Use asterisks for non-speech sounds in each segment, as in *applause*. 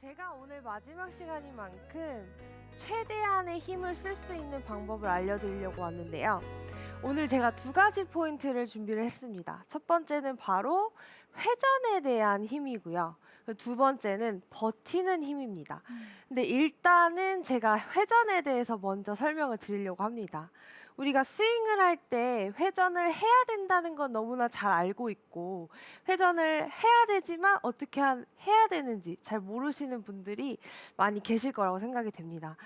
제가 오늘 마지막 시간인 만큼 최대한의 힘을 쓸 수 있는 방법을 알려드리려고 왔는데요. 오늘 제가 두 가지 포인트를 준비를 했습니다. 첫 번째는 바로 회전에 대한 힘이고요. 두 번째는 버티는 힘입니다. 근데 일단은 제가 회전에 대해서 먼저 설명을 드리려고 합니다. 우리가 스윙을 할 때 회전을 해야 된다는 건 너무나 잘 알고 있고 회전을 해야 되지만 어떻게 한- 해야 되는지 잘 모르시는 분들이 많이 계실 거라고 생각이 됩니다.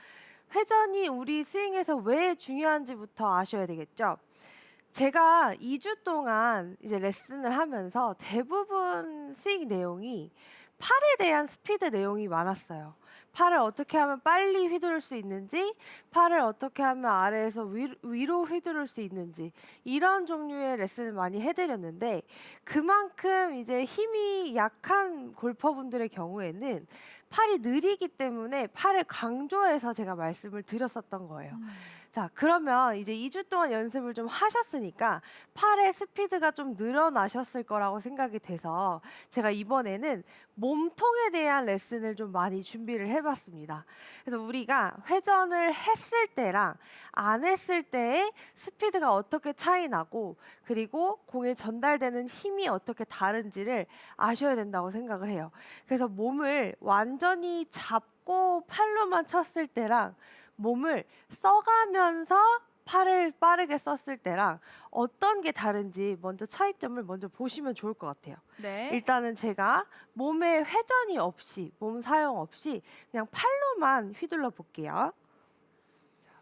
회전이 우리 스윙에서 왜 중요한지부터 아셔야 되겠죠. 제가 2주 동안 이제 레슨을 하면서 대부분 스윙 내용이 팔에 대한 스피드 내용이 많았어요. 팔을 어떻게 하면 빨리 휘두를 수 있는지, 팔을 어떻게 하면 아래에서 위, 위로 휘두를 수 있는지, 이런 종류의 레슨을 많이 해드렸는데, 그만큼 이제 힘이 약한 골퍼분들의 경우에는 팔이 느리기 때문에 팔을 강조해서 제가 말씀을 드렸었던 거예요. 자, 그러면 이제 2주 동안 연습을 좀 하셨으니까 팔의 스피드가 좀 늘어나셨을 거라고 생각이 돼서 제가 이번에는 몸통에 대한 레슨을 좀 많이 준비를 해봤습니다. 그래서 우리가 회전을 했을 때랑 안 했을 때의 스피드가 어떻게 차이 나고 그리고 공에 전달되는 힘이 어떻게 다른지를 아셔야 된다고 생각을 해요. 그래서 몸을 완전히 잡고 팔로만 쳤을 때랑 몸을 써가면서 팔을 빠르게 썼을 때랑 어떤 게 다른지 먼저 차이점을 먼저 보시면 좋을 것 같아요. 네. 일단은 제가 몸에 회전이 없이 몸 사용 없이 그냥 팔로만 휘둘러 볼게요.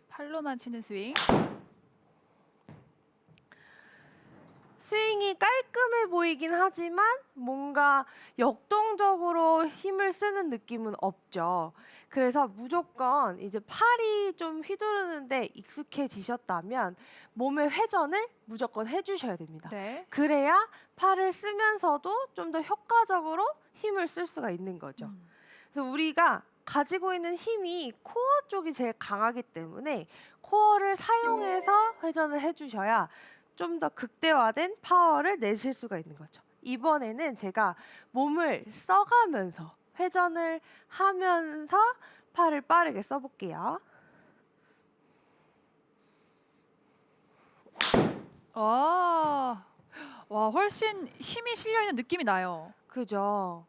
팔로만 치는 스윙. 스윙이 깔끔해 보이긴 하지만 뭔가 역동적으로 힘을 쓰는 느낌은 없죠. 그래서 무조건 이제 팔이 좀 휘두르는데 익숙해지셨다면 몸의 회전을 무조건 해주셔야 됩니다. 네. 그래야 팔을 쓰면서도 좀 더 효과적으로 힘을 쓸 수가 있는 거죠. 음. 그래서 우리가 가지고 있는 힘이 코어 쪽이 제일 강하기 때문에 코어를 사용해서 회전을 해주셔야 좀 더 극대화된 파워를 내실 수가 있는 거죠. 이번에는 제가 몸을 써가면서 회전을 하면서 팔을 빠르게 써볼게요. 와. 와, 훨씬 힘이 실려 있는 느낌이 나요. 그죠?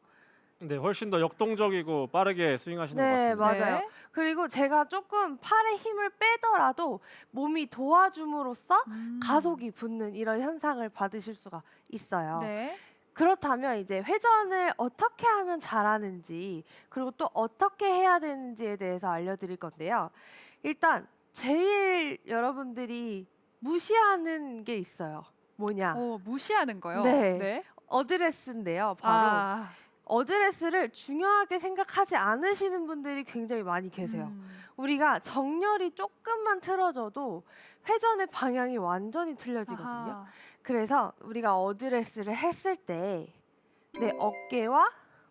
네, 훨씬 더 역동적이고 빠르게 스윙하시는 네, 것 같습니다. 맞아요. 그리고 제가 조금 팔에 힘을 빼더라도 몸이 도와줌으로써 음. 가속이 붙는 이런 현상을 받으실 수가 있어요. 네. 그렇다면 이제 회전을 어떻게 하면 잘하는지 그리고 또 어떻게 해야 되는지에 대해서 알려드릴 건데요. 일단 제일 여러분들이 무시하는 게 있어요. 뭐냐? 오, 무시하는 거요. 네. 어드레스인데요. 바로 아. 어드레스를 중요하게 생각하지 않으시는 분들이 굉장히 많이 계세요. 음. 우리가 정렬이 조금만 틀어져도 회전의 방향이 완전히 틀려지거든요. 아하. 그래서 우리가 어드레스를 했을 때 내 어깨와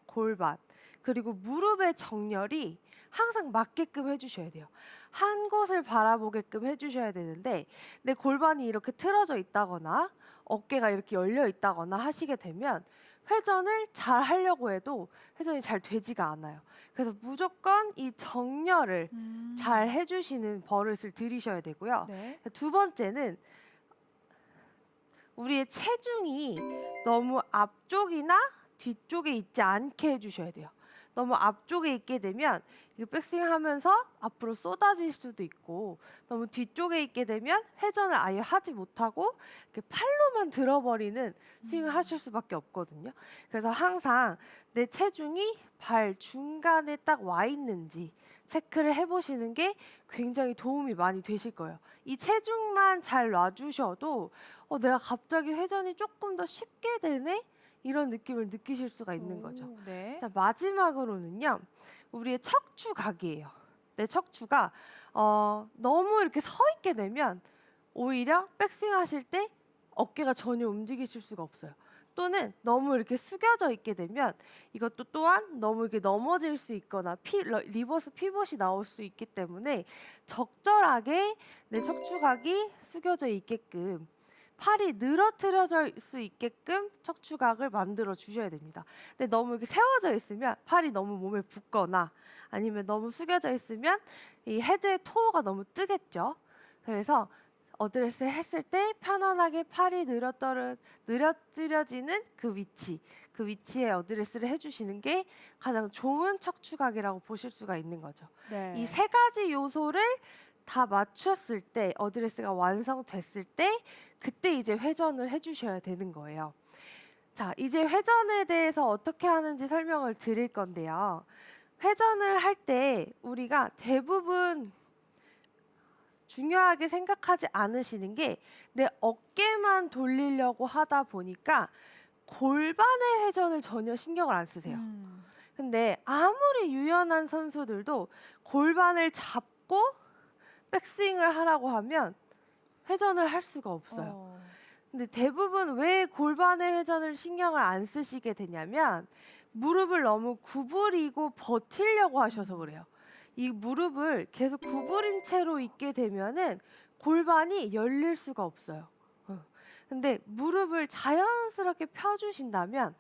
골반 그리고 무릎의 정렬이 항상 맞게끔 해주셔야 돼요. 한 곳을 바라보게끔 해주셔야 되는데 내 골반이 이렇게 틀어져 있다거나 어깨가 이렇게 열려 있다거나 하시게 되면 회전을 잘 하려고 해도 회전이 잘 되지가 않아요. 그래서 무조건 이 정렬을 음. 잘 해주시는 버릇을 들이셔야 되고요. 네. 두 번째는 우리의 체중이 너무 앞쪽이나 뒤쪽에 있지 않게 해주셔야 돼요. 너무 앞쪽에 있게 되면 백스윙 하면서 앞으로 쏟아질 수도 있고 너무 뒤쪽에 있게 되면 회전을 아예 하지 못하고 이렇게 팔로만 들어버리는 스윙을 하실 수밖에 없거든요. 그래서 항상 내 체중이 발 중간에 딱 와 있는지 체크를 해보시는 게 굉장히 도움이 많이 되실 거예요. 이 체중만 잘 놔주셔도 어, 내가 갑자기 회전이 조금 더 쉽게 되네? 이런 느낌을 느끼실 수가 있는 거죠. 오, 네. 자 마지막으로는요 우리의 척추 각이에요. 내 척추가 어, 너무 이렇게 서 있게 되면 오히려 백스윙 하실 때 어깨가 전혀 움직이실 수가 없어요. 또는 너무 이렇게 숙여져 있게 되면 이것도 또한 너무 이렇게 넘어질 수 있거나 피, 러- 리버스 피벗이 나올 수 있기 때문에 적절하게 내 척추각이 숙여져 있게끔 팔이 늘어뜨려질 수 있게끔 척추각을 만들어 주셔야 됩니다. 근데 너무 이렇게 세워져 있으면 팔이 너무 몸에 붙거나 아니면 너무 숙여져 있으면 이 헤드의 토어가 너무 뜨겠죠. 그래서 어드레스 했을 때 편안하게 팔이 늘어뜨려, 늘어뜨려지는 그 위치, 그 위치에 어드레스를 해주시는 게 가장 좋은 척추각이라고 보실 수가 있는 거죠. 네. 이 세 가지 요소를 다 맞췄을 때 어드레스가 완성됐을 때 그때 이제 회전을 해주셔야 되는 거예요. 자, 이제 회전에 대해서 어떻게 하는지 설명을 드릴 건데요. 회전을 할 때 우리가 대부분 중요하게 생각하지 않으시는 게 내 어깨만 돌리려고 하다 보니까 골반의 회전을 전혀 신경을 안 쓰세요. 음. 근데 아무리 유연한 선수들도 골반을 잡고 백스윙을 하라고 하면 회전을 할 수가 없어요. 어. 근데 대부분 왜 골반의 회전을 신경을 안 쓰시게 되냐면 무릎을 너무 구부리고 버티려고 하셔서 그래요. 이 무릎을 계속 구부린 채로 있게 되면은 골반이 열릴 수가 없어요. 어. 근데 무릎을 자연스럽게 펴주신다면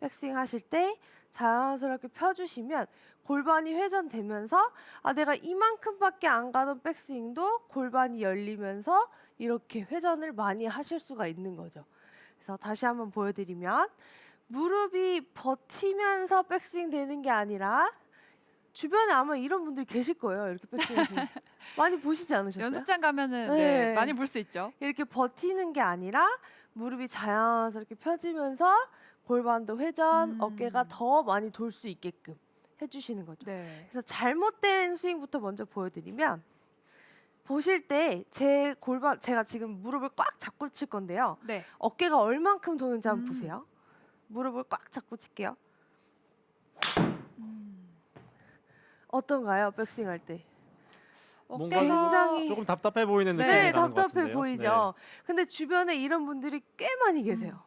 백스윙 하실 때 자연스럽게 펴주시면 골반이 회전되면서 아 내가 이만큼밖에 안 가던 백스윙도 골반이 열리면서 이렇게 회전을 많이 하실 수가 있는 거죠. 그래서 다시 한번 보여드리면 무릎이 버티면서 백스윙 되는 게 아니라 주변에 아마 이런 분들 계실 거예요. 이렇게 백스윙 *laughs* 많이 보시지 않으셨어요? 연습장 가면은 네. 네, 많이 볼 수 있죠. 이렇게 버티는 게 아니라 무릎이 자연스럽게 펴지면서 골반도 회전, 음. 어깨가 더 많이 돌 수 있게끔 해주시는 거죠. 네. 그래서 잘못된 스윙부터 먼저 보여드리면 보실 때 제 골반 제가 지금 무릎을 꽉 잡고 칠 건데요. 네. 어깨가 얼만큼 도는지 한번 음. 보세요. 무릎을 꽉 잡고 칠게요. 음. 어떤가요, 백스윙 할 때? 뭔가 어깨가 굉장히 조금 답답해 보이는 네, 느낌이 네, 나는 것 답답해 같은데요. 보이죠. 근데 주변에 이런 분들이 꽤 많이 계세요.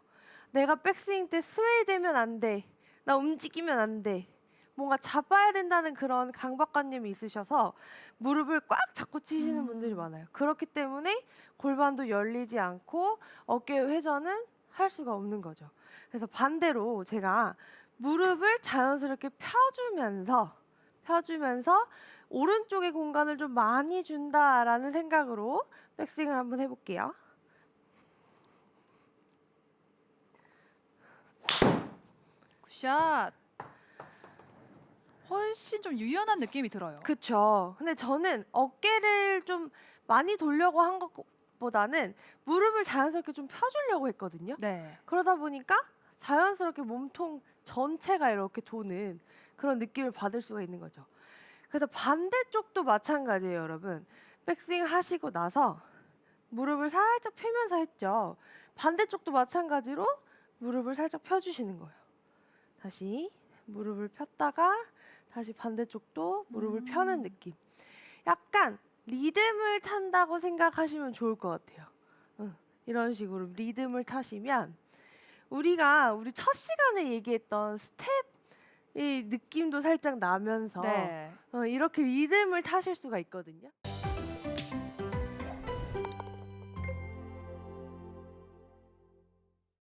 내가 백스윙 때 스웨이 되면 안 돼. 나 움직이면 안 돼. 뭔가 잡아야 된다는 그런 강박관념이 있으셔서 무릎을 꽉 잡고 치시는 음. 분들이 많아요. 그렇기 때문에 골반도 열리지 않고 어깨 회전은 할 수가 없는 거죠. 그래서 반대로 제가 무릎을 자연스럽게 펴주면서 펴주면서 오른쪽의 공간을 좀 많이 준다라는 생각으로 백스윙을 한번 해볼게요. 굿샷. 훨씬 좀 유연한 느낌이 들어요. 그쵸. 근데 저는 어깨를 좀 많이 돌려고 한 것보다는 무릎을 자연스럽게 좀 펴주려고 했거든요. 네. 그러다 보니까 자연스럽게 몸통 전체가 이렇게 도는 그런 느낌을 받을 수가 있는 거죠. 그래서 반대쪽도 마찬가지예요, 여러분. 백스윙 하시고 나서 무릎을 살짝 펴면서 했죠. 반대쪽도 마찬가지로 무릎을 살짝 펴주시는 거예요. 다시 무릎을 폈다가 다시 반대쪽도 무릎을 펴는 느낌. 약간 리듬을 탄다고 생각하시면 좋을 것 같아요. 응, 이런 식으로 리듬을 타시면 우리가 우리 첫 시간에 얘기했던 스텝의 느낌도 살짝 나면서 네. 어, 이렇게 리듬을 타실 수가 있거든요.